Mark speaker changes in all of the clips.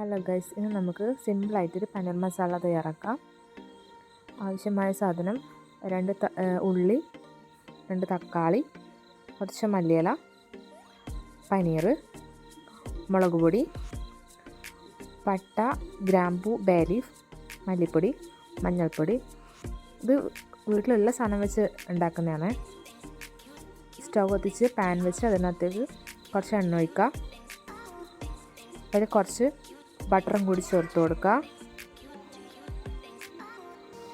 Speaker 1: Hello guys ഇന്ന് നമുക്ക് സിമ്പിളായിട്ടൊരു പനീർ മസാല തയ്യാറാക്കാം. ആവശ്യമായ സാധനം രണ്ട് ഉള്ളി രണ്ട് തക്കാളി കുറച്ച് മല്ലിയില പനീർ മുളക് പൊടി പട്ട ഗ്രാമ്പൂ ബേലീഫ് മല്ലിപ്പൊടി മഞ്ഞൾപ്പൊടി. ഇത് വീട്ടിലുള്ള സാധനം വെച്ച് ഉണ്ടാക്കുന്നതാണ്. സ്റ്റൗ കത്തിച്ച് പാൻ വെച്ച് അതിനകത്തേക്ക് കുറച്ച് എണ്ണ ഒഴിക്കുക. അതിൽ കുറച്ച് ബട്ടറും കൂടി ചേർത്ത് കൊടുക്കുക.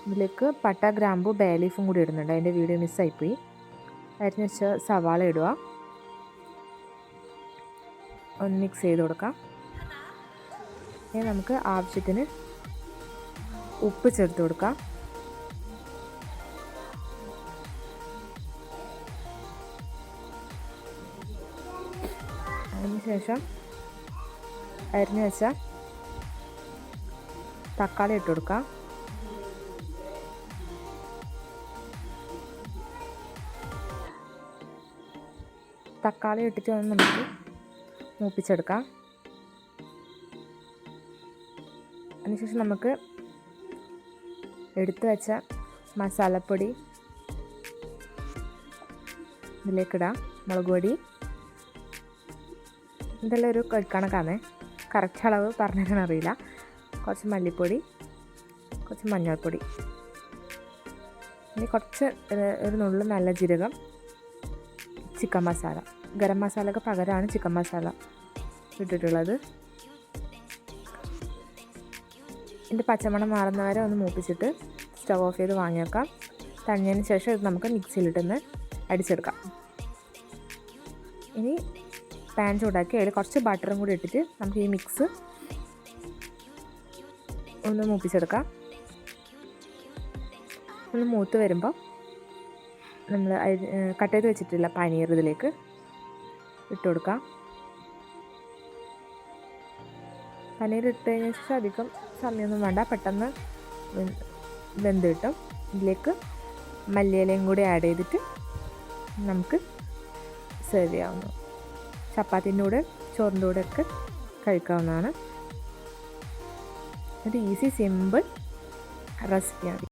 Speaker 1: ഇതിലേക്ക് പട്ട ഗ്രാമ്പു ബേലീഫും കൂടി ഇടുന്നുണ്ട്. അതിന്റെ വീഡിയോ മിസ്സായിപ്പോയി. അരിഞ്ഞ് വെച്ച സവാള ഇടുക. ഒന്ന് മിക്സ് ചെയ്ത് കൊടുക്കാം. ഇനി നമുക്ക് ആവശ്യത്തിന് ഉപ്പ് ചേർത്ത് കൊടുക്കാം. അതിന് ശേഷം അരിഞ്ഞ് വെച്ച തക്കാളി ഇട്ട് കൊടുക്കാം. തക്കാളി ഇട്ടിട്ട് ഒന്ന് നമുക്ക് മൂപ്പിച്ചെടുക്കാം. അതിനുശേഷം നമുക്ക് എടുത്തു വെച്ച മസാലപ്പൊടി ഇതിലേക്കിടാം മുളക് പൊടി. ഇതെല്ലാം ഒരു കണക്കാണ്. കറക്റ്റ് അളവ് പറഞ്ഞു തരാൻ അറിയില്ല. കുറച്ച് മല്ലിപ്പൊടി കുറച്ച് മഞ്ഞൾപ്പൊടി. ഇനി കുറച്ച് ഒരു നുള്ളു നല്ല ജീരകം ചിക്കൻ മസാല. ഗരം മസാലക്ക് പകരമാണ് ചിക്കൻ മസാല ഇട്ടിട്ടുള്ളത്. ഇതിന്റെ പച്ചമണം മാറുന്നവരെ ഒന്ന് മൂപ്പിച്ചിട്ട് സ്റ്റവ് ഓഫ് ചെയ്ത് വാങ്ങിയേക്കാം. തണിഞ്ഞതിന് ശേഷം ഇത് നമുക്ക് മിക്സിയിലിട്ടൊന്ന് അടിച്ചെടുക്കാം. ഇനി പാൻ ചൂടാക്കി അതിൽ കുറച്ച് ബട്ടറും കൂടി ഇട്ടിട്ട് നമുക്ക് ഈ മിക്സ് ഒന്ന് മൂപ്പിച്ചെടുക്കാം. ഒന്ന് മൂത്ത് വരുമ്പോൾ നമ്മൾ കട്ട് ചെയ്ത് വെച്ചിട്ടില്ല പനീർ ഇതിലേക്ക് ഇട്ട് കൊടുക്കാം. പനീർ ഇട്ട് കഴിഞ്ഞ ശേഷം അധികം സമയമൊന്നും വേണ്ട. പെട്ടെന്ന് വെന്ത് കിട്ടും. ഇതിലേക്ക് മല്ലിയിലയും കൂടി ആഡ് ചെയ്തിട്ട് നമുക്ക് സെർവ് ചെയ്യാവുന്നു ചപ്പാത്തിന്റെ കൂടെ ചോറിന്റെ കൂടെ ഒക്കെ കഴിക്കാവുന്നതാണ്. ഒരു ഈസി സിമ്പിൾ റെസിപ്പിയാണ്